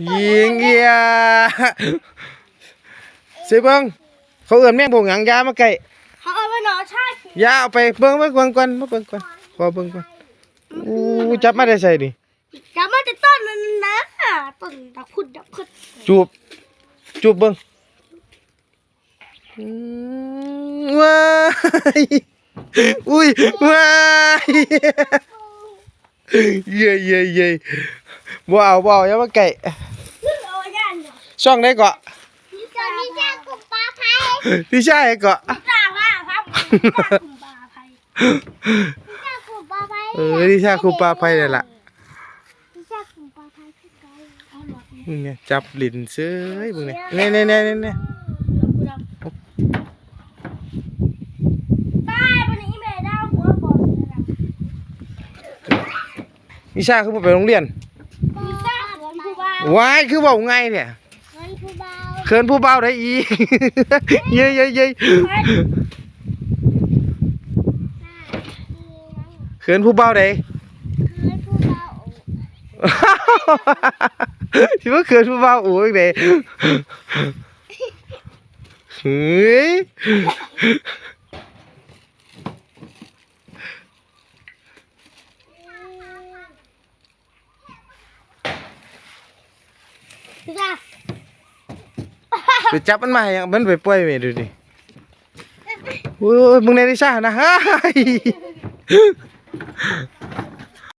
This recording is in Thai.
ยิงเอียสิเบิ่งเขาเอื้อนแม่งพวกหยังยามาไก่เขาเอาไปหนอชาติยาเอาไปเบิ่งเบิ่งเบิ่งก่อนมาเบิ่งก่อนขอเบิ่งก่อนอู้จับมาได้ใส่ดิจะมาจะต้นนั้นนะต้นดักพุดดักพุดจูบจูบเบิ่งอืมว้ายอุ้ยว้ายเย้เย้เย้ บ่เอาบ่เอาอย่ามาไก่เอาย่านเดี๋ช่องได้เกาะนี่ตอนนี้จะกุปลาไผ่พี่ชายเกาะจ้าว่าพับกุปลาไผ่จ้ากุปลาไผ่เออที่ชาคูปลาไฟนี่นล่ะจ้ากุปเอาหลอดเนี่ยมึงเนี่ยจับลิ้นเซ้ยมึงเนี่ยเนี่ยเนี่ยเนี่ยเนี่ยตายวันนี้แม่ดาวหัวบอลเลยนะพี่ชาคือไปโรงเรียน มีซ่าเหมือนผู้บ่าววายคือเว้าไงเนี่ยเหมือนผู้บ่าวเขินผู้เบาได้อีกเย้ยเย้ยเย้ยเขินผู้เบาได้เหมือนผู้บ่าวที่ว่าเขินผู้เบาโอ้ยเด้เฮ้ย จ้าไปจับมันมาอย่างมันไปป่วยแม่ดูดิโอ้ยมึงในดิซ่านะเฮ้ย